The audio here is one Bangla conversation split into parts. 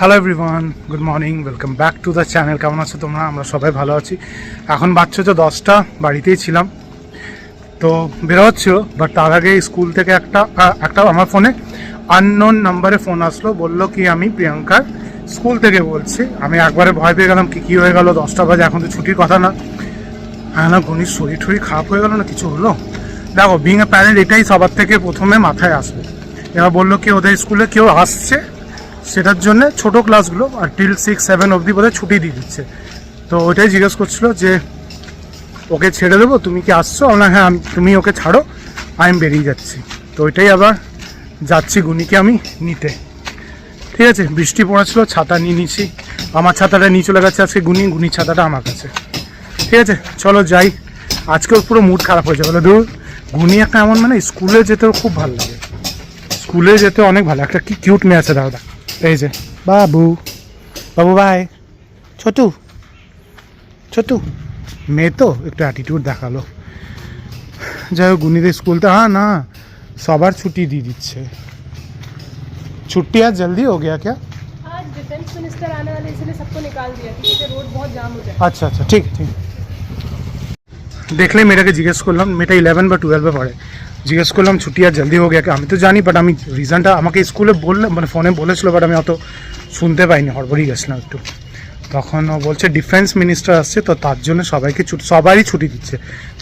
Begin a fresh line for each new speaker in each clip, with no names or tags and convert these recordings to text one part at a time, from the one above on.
Hello everyone good morning welcome back to the channel কেমন আছো তোমরা? আমরা সবাই ভালো আছি। এখন বাচ্চা তো দশটা, বাড়িতেই ছিলাম। তো বেরোচ্ছিল বাট তার আগে স্কুল থেকে একটা একটা আমার ফোনে আননোন নাম্বারে ফোন আসলো, বলল কি আমি প্রিয়াঙ্কার স্কুল থেকে বলছি। আমি একবারে ভয় পেয়ে গেলাম কি, কী হয়ে গেল, দশটা বাজে, এখন তো ছুটির কথা না। হ্যাঁ না গণির শরীর টরীর খারাপ হয়ে গেল না, কিছু হলো? দেখো বিং এ প্যারেন্ট এটাই সবার থেকে প্রথমে মাথায় আসবে। এবার বলল কি, ওদের স্কুলে কেউ আসছে? সেটার জন্য ছোট ক্লাসগুলো আর টিল সিক্স সেভেন অবধি বোধহয় ছুটি দিয়ে দিচ্ছে। তো ওইটাই জিজ্ঞেস করছিল যে, ওকে ছেড়ে দেবো? তুমি কি আসছো? না হ্যাঁ তুমি ওকে ছাড়ো আমি বেরিয়ে যাচ্ছি। তো ওইটাই আবার যাচ্ছি গুনিকে আমি নিতে। ঠিক আছে, বৃষ্টি পড়েছিল, ছাতা নিয়ে নিছি আমার ছাতাটা নিয়ে চলে গেছে আজকে গুনি গুনির ছাতাটা আমার কাছে। ঠিক আছে, চলো যাই। আজকেও পুরো মুড খারাপ হয়েছে। বলে দূর গুনি একটা এমন মানে স্কুলে যেতেও খুব ভালো লাগে। স্কুলে যেতে অনেক ভালো একটা কি কিউট মেয়ে আছে, দাদা। এই যে বাবু বাবু ভাই ছোটু ছোটু মেয়ে তো একটু অ্যাটিটিউড দেখালো যাই হোক গুনিদের স্কুলতে হ্যাঁ না সবার ছুটি দিয়ে দিচ্ছে छुट्टी आज जल्दी हो गया क्या
आज डिफेंस मिनिस्टर आने वाले इसलिए सबको निकाल दिया क्योंकि रोड बहुत जाम हो जाए
আচ্ছা আচ্ছা ঠিক ঠিক দেখলে মেয়েটাকে জিজ্ঞেস করলাম মেয়েটা ইলেভেন বা টুয়েলভে পড়ে জিজ্ঞেস করলাম ছুটি আর জলদি হয়ে গেছে। আমি তো জানি বাট আমি রিজনটা আমাকে স্কুলে বললে মানে ফোনে বলেছিল বাট আমি অত শুনতে পাইনি, হড়বড়ি গেছিলাম একটু। তখন ও বলছে ডিফেন্স মিনিস্টার আসছে, তো তার জন্য সবাইকে ছুটি, সবারই ছুটি দিচ্ছে।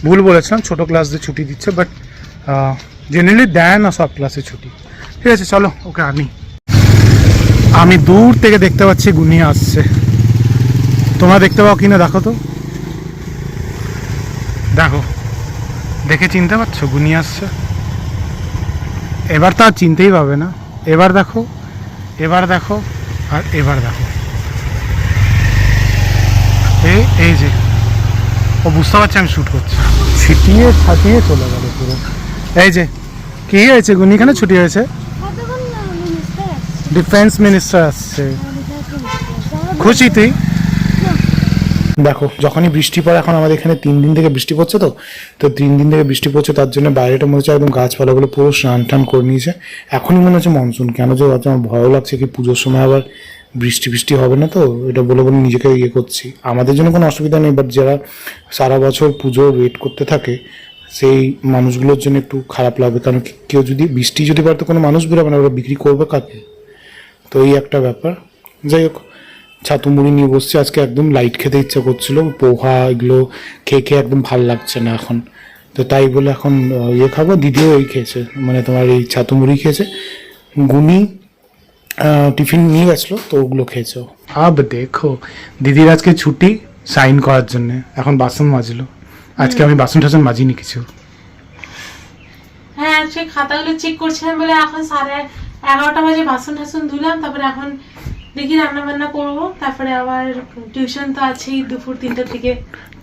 ভুল বলেছিলাম, ছোটো ক্লাসদের ছুটি দিচ্ছে বাট জেনারেলি দেয় না সব ক্লাসে ছুটি। ঠিক আছে, চলো, ওকে আনি আমি দূর থেকে দেখতে পাচ্ছি গুনিয়ে আসছে। তোমরা দেখতে পাও কিনা, দেখো তো। দেখো। দেখে চিনতে পারছ? গুনি আসছে। এবার তো আর চিনতেই পাবে না। এবার দেখো এবার দেখো আর এবার দেখো। এই এই যে ও বুঝতে পারছে আমি শ্যুট করছি। ছিটিয়ে ছাটিয়ে চলে গেল পুরো। এই যে কি হয়েছে গুনি? এখানে ছুটি হয়েছে? ডিফেন্স মিনিস্টার আসছে? খুশি তুই? দেখো, যখনই বৃষ্টি পড়ে, এখন আমাদের এখানে তিন দিন থেকে বৃষ্টি পড়ছে তো তো তিন দিন থেকে বৃষ্টি পড়ছে, তার জন্য বাইরেটা মনে হচ্ছে একদম গাছপালাগুলো পুরো স্নান টান করে নিয়েছে। এখনই মনে হচ্ছে মনসুন কেন যে আমার ভয়ও লাগছে কি পুজোর সময় আবার বৃষ্টি বৃষ্টি হবে না তো? এটা বলে বলে নিজেকে ইয়ে করছি। আমাদের জন্য কোনো অসুবিধা নেই বাট যারা সারা বছর পুজো ওয়েট করতে থাকে, সেই মানুষগুলোর জন্য একটু খারাপ লাগবে। কারণ কেউ যদি, বৃষ্টি যদি পারতো কোনো মানুষ বেরোবে না, ওরা বিক্রি করবে কাকে? তো এই একটা ব্যাপার। যাই হোক ছাতু মুড়ি নিয়ে বসছি আজকে একদম লাইট খেতে ইচ্ছা করছিল পোহা এগুলো খেয়ে খেয়ে একদম ভালো লাগছে না এখন। তো তাই বলে এখন ইয়ে খাব দিদিও এই খেয়েছে মানে তোমার এই ছাতু মুড়ি খেয়েছে। গুনি আহ, টিফিন নিয়ে গেছিল তো ওগুলো খেয়েছে। আব দেখো দিদির আজকে ছুটি সাইন করার জন্য এখন বাসন মাজলো। আজকে আমি বাসন টাসন মাজিনি কিছু।
হ্যাঁ আজকে খাতাগুলো চেক করছিলাম বলে এখন সাড়ে এগারোটা বাজে বাসন টাসন ধুলাম তারপরে এখন দেখি রান্না বান্না করব তারপরে আবার টিউশন তো আছেই দুপুর তিনটার থেকে।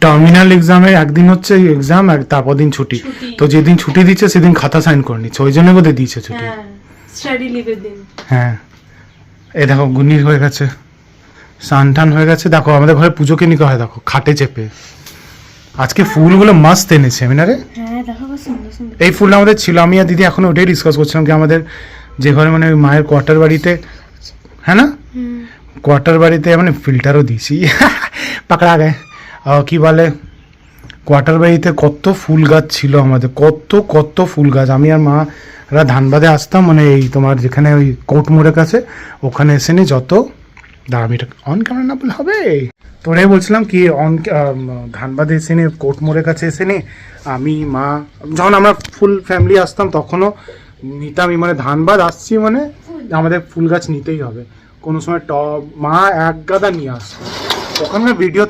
টার্মিনাল এক্সামে একদিন হচ্ছে এক্সাম আর তারপর দিন ছুটি। তো যেদিন ছুটি দিচ্ছে সেদিন খাতা সাইন করে নিচ্ছে ওই জন্য বোধহয় দিয়েছে ছুটি।
হ্যাঁ স্টাডি লিভের দিন।
হ্যাঁ। এ দেখো গুনির হয়ে গেছে। স্নান টান হয়ে গেছে। দেখো আমাদের ঘরে পুজো কিনিকে হয় দেখো খাটে চেপে। আজকে ফুলগুলো মাস্ত এনেছে আমি না রে?
হ্যাঁ দেখো কত সুন্দর সুন্দর।
এই ফুল আমাদের ছিল আমি আর দিদি এখন ওটাই ডিসকাস করছিলাম কি আমাদের যে ঘরে মানে মায়ের কোয়ার্টার বাড়িতে হ্যাঁ না? কোয়ার্টার বাড়িতে মানে ফিল্টারও দিয়েছি। পাকড়া আহ, কি বলে কোয়ার্টার বাড়িতে কত ফুল গাছ ছিল আমাদের কত কত ফুল গাছ। আমি আর মা রা ধানবাদে আসতাম মানে এই তোমার যেখানে ওই কোর্ট মোড়ের কাছে ওখানে এসে নি যত দাঁড়া এটা অন ক্যামেরা না বলে হবে? তোরাই বলছিলাম কি অন ধানবাদে এসে নি কোর্ট মোড়ের কাছে এসে নি আমি মা যখন আমরা ফুল ফ্যামিলি আসতাম তখনও নিতামই মানে ধানবাদ আসছি মানে আমাদের ফুল গাছ নিতেই হবে। কোনো সময় টপ মা এক গাদা নিয়ে আসতো। ওখানকার ভিডিও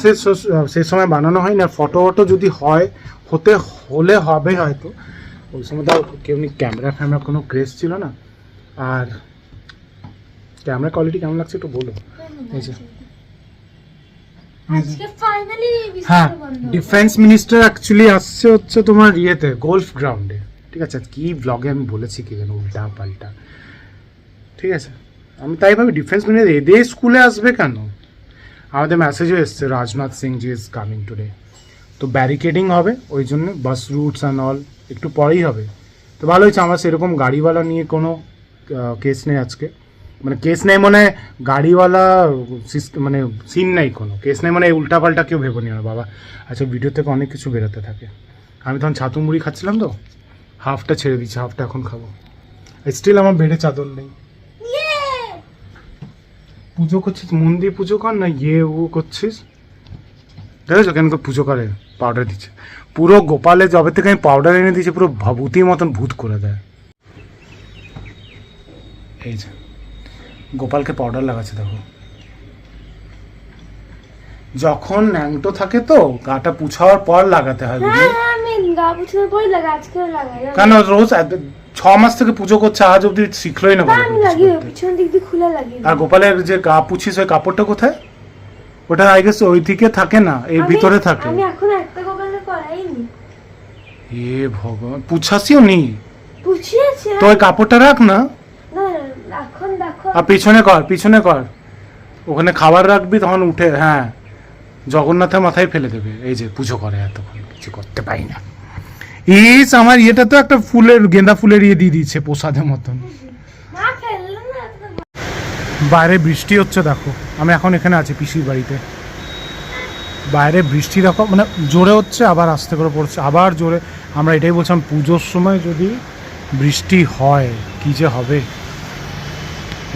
সেই সময় বানানো হয় না ফটো ফটো যদি হয় হতে হলে হবে হয়তো। ওই সময় তো কেউ ক্যামেরা ফ্যামেরা কোনো ক্রেজ ছিল না। আর ক্যামেরা কোয়ালিটি কেমন লাগছে একটু বলো। হ্যাঁ ডিফেন্স মিনিস্টার অ্যাকচুয়ালি আসছে হচ্ছে তোমার ইয়েতে গোল্ফ গ্রাউন্ডে ঠিক আছে কি ব্লগে আমি বলেছি কি যেন উল্টা পাল্টা। ঠিক আছে? আমি তাই ভাবি ডিফেন্স মিনিস্টার এদের স্কুলে আসবে কেন? আমাদের মেসেজও এসছে, Rajnath Singh ji is coming today তো ব্যারিকেডিং হবে, ওই জন্য বাস রুটস অ্যান্ড অল একটু পরেই হবে। তো ভালো হয়েছে, আমার সেরকম গাড়িওয়ালা নিয়ে কোনো কেস নেই আজকে। মানে কেস নেই মানে গাড়িওয়ালা মানে সিন নেই কোনো। কেস নেই মানে উল্টাপাল্টা কেউ ভেবে নিও না বাবা। আচ্ছা ভিডিও থেকে অনেক কিছু বেরোতে থাকে। আমি তখন ছাতু মুড়ি খাচ্ছিলাম তো হাফটা ছেড়ে দিচ্ছি হাফটা এখন খাব। স্টিল আমার বেডে চাদর নেই। পুজো করছিস? মন্দির পুজো কর না ইয়ে ও করছিস? দেখেছ কেন পুজো করে? পাউডার দিচ্ছে। পুরো গোপালে জবে থেকে আমি পাউডার এনে দিয়েছি পুরো ভাবুতির মতন ভূত করে দেয়। এই যে গোপালকে পাউডার লাগাচ্ছে দেখো। যখন ন্যাংটো থাকে তো গাটা পুছাওয়ার পর লাগাতে হয়
হ্যাঁ হ্যাঁ?
কেন রোজ ছ মাস থেকে পুজো করছে আজ অব্দি শিখলোই না আর গোপালের যে গা পুছিস ওই কাপড়টা কোথায়? ওটা আই গেস ওই দিকে থাকে না এর ভিতরে থাকে।
আমি এখন একটা গোপালে করাইনি।
এ ভগবান পুছাসিও নি?
পুছিয়েছি।
তো ওই কাপড়টা রাখ না।
না এখন দেখো।
আর পিছনে কর পিছনে কর। ওখানে খাবার রাখবি তখন উঠে হ্যাঁ জগন্নাথের মাথায় ফেলে দেবে। এই যে পুজো করে এতক্ষণ কিছু করতে পারি না। ইস আমার ইয়েটা তো একটা ফুলের গেঁদা ফুলের ইয়ে দিয়ে দিয়েছে প্রসাদের মতন। বাইরে বৃষ্টি হচ্ছে দেখো আমি এখন এখানে আছি পিসির বাড়িতে। বাইরে বৃষ্টি দেখো মানে জোরে হচ্ছে আবার আস্তে করে পড়ছে আবার জোরে। আমরা এটাই বলছিলাম পুজোর সময় যদি বৃষ্টি হয় কি যে হবে?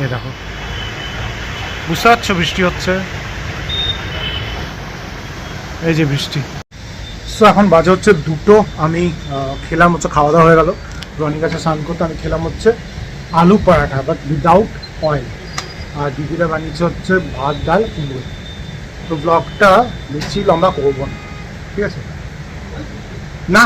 এ দেখো। বুঝতে পারছ বৃষ্টি হচ্ছে? এই যে বৃষ্টি। সো এখন বাজে হচ্ছে দুটো। আমি খেলাম হচ্ছে খাওয়া দাওয়া হয়ে গেল। রনি কাছে স্নান করতে আমি খেলাম হচ্ছে aloo paratha but without oil আর দিদিরা বানিয়েছে হচ্ছে ভাত, ডাল, কুমড়ো। তো ব্লগটা বেশি লম্বা করব না। ঠিক আছে? না।